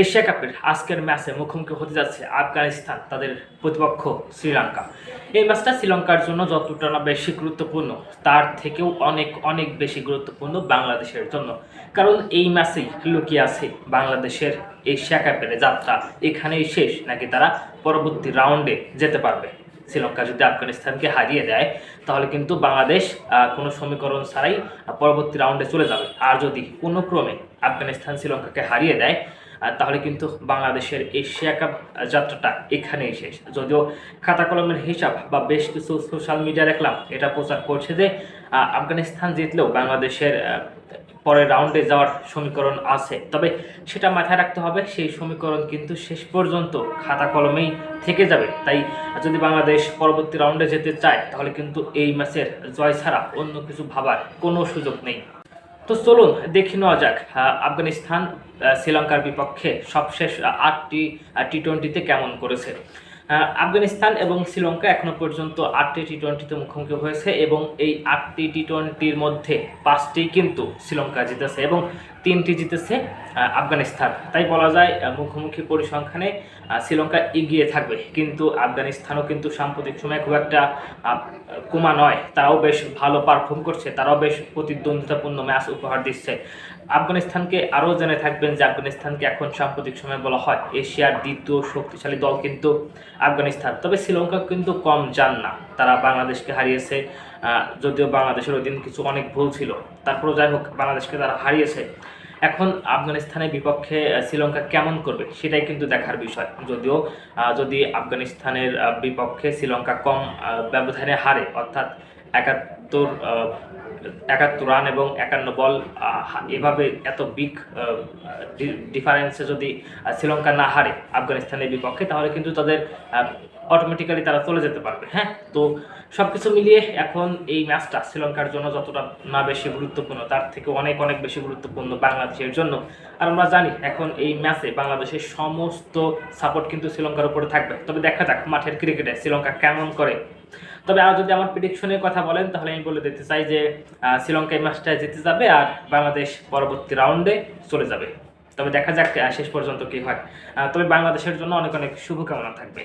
Asia কাপের আজকের ম্যাচে মুখোমুখি হতে যাচ্ছে আফগানিস্তান, তাদের প্রতিপক্ষ শ্রীলঙ্কা। এই ম্যাচটা শ্রীলঙ্কার জন্য যতটা না বেশি গুরুত্বপূর্ণ, তার থেকেও অনেক অনেক বেশি গুরুত্বপূর্ণ বাংলাদেশের জন্য। কারণ এই ম্যাচেই লুকিয়ে আছে বাংলাদেশের এশিয়া কাপের যাত্রা। এখানেই শেষ, নাকি তারা পরবর্তী রাউন্ডে যেতে পারবে? শ্রীলঙ্কা যদি আফগানিস্তানকে হারিয়ে দেয়, তাহলে কিন্তু বাংলাদেশ কোনো সমীকরণ ছাড়াই পরবর্তী রাউন্ডে চলে যাবে। আর যদি কোনো ক্রমে আফগানিস্তান, শ্রীলঙ্কাকে হারিয়ে দেয়। তাহলে কিন্তু বাংলাদেশের এশিয়া কাপ যাত্রাটা এখানেই শেষ। যদিও খাতা কলমের হিসাব বা বেশ কিছু সোশ্যাল মিডিয়া দেখলাম, এটা প্রচার করছে যে আফগানিস্তান জিতলেও বাংলাদেশের পরের রাউন্ডে যাওয়ার সমীকরণ আছে। তবে সেটা মাথায় রাখতে হবে, সেই সমীকরণ কিন্তু শেষ পর্যন্ত খাতা কলমেই থেকে যাবে। তাই যদি বাংলাদেশ পরবর্তী রাউন্ডে যেতে চায়, তাহলে কিন্তু এই ম্যাচের জয় ছাড়া অন্য কিছু ভাবার কোনো সুযোগ নেই। তো চলুন দেখে নেওয়া যাক আফগানিস্তান শ্রীলঙ্কার বিপক্ষে সবশেষ আটটি টি টোয়েন্টিতে কেমন করেছে। আফগানিস্তান এবং শ্রীলঙ্কা এখনও পর্যন্ত আটটি টি টোয়েন্টিতে মুখোমুখি হয়েছে এবং এই আটটি টি টোয়েন্টির মধ্যে পাঁচটি কিন্তু শ্রীলঙ্কা জিতেছে এবং তিনটি জিতেছে আফগানিস্তান। তাই বলা যায় মুখোমুখি পরিসংখ্যানে শ্রীলঙ্কা এগিয়ে থাকবে। কিন্তু আফগানিস্তানও কিন্তু সাম্প্রতিক সময়ে খুব একটা কুমা নয়। তারাও বেশ ভালো পারফর্ম করছে, তারাও বেশ প্রতিদ্বন্দ্বিতাপূর্ণ ম্যাচ উপহার দিচ্ছে। আফগানিস্তানকে আরও জেনে থাকবেন যে আফগানিস্তানকে এখন সাম্প্রতিক সময়ে বলা হয় এশিয়ার দ্বিতীয় শক্তিশালী দল কিন্তু আফগানিস্তান। তবে শ্রীলঙ্কা কিন্তু কম যান না। তারা বাংলাদেশকে হারিয়েছে যদিও বাংলাদেশের ওই দিন কিছু অনেক ভুল ছিল। তারপরেও যাই হোক, বাংলাদেশকে তারা হারিয়েছে। এখন আফগানিস্তানের বিপক্ষে শ্রীলঙ্কা কেমন করবে সেটাই কিন্তু দেখার বিষয়। যদিও যদি আফগানিস্তানের বিপক্ষে শ্রীলঙ্কা কম ব্যবধানে হারে, অর্থাৎ একাত্তর একাত্তর রান এবং একান্ন বল এভাবে এত বিগ ডিফারেন্সে যদি শ্রীলঙ্কা না হারে আফগানিস্তানের বিপক্ষে, তাহলে কিন্তু তাদের অটোমেটিক্যালি তারা চলে যেতে পারবে হ্যাঁ? তো সব কিছু মিলিয়ে এখন এই ম্যাচটা শ্রীলঙ্কার জন্য যতটা না বেশি গুরুত্বপূর্ণ, তার থেকে অনেক অনেক বেশি গুরুত্বপূর্ণ বাংলাদেশের জন্য। আর আমরা জানি এখন এই ম্যাচে বাংলাদেশের সমস্ত সাপোর্ট কিন্তু শ্রীলঙ্কার উপরে থাকবে। তবে দেখা যাক মাঠের ক্রিকেটে শ্রীলঙ্কা কেমন করে তবে আর যদি আমার প্রিডিকশনের কথা বলেন, তাহলে আমি বলে দিতে চাই যে শ্রীলঙ্কা এই ম্যাচটা জিতে যাবে আর বাংলাদেশ পরবর্তী রাউন্ডে চলে যাবে। তবে দেখা যাক শেষ পর্যন্ত কি হয়। তবে বাংলাদেশের জন্য অনেক অনেক শুভকামনা থাকবে।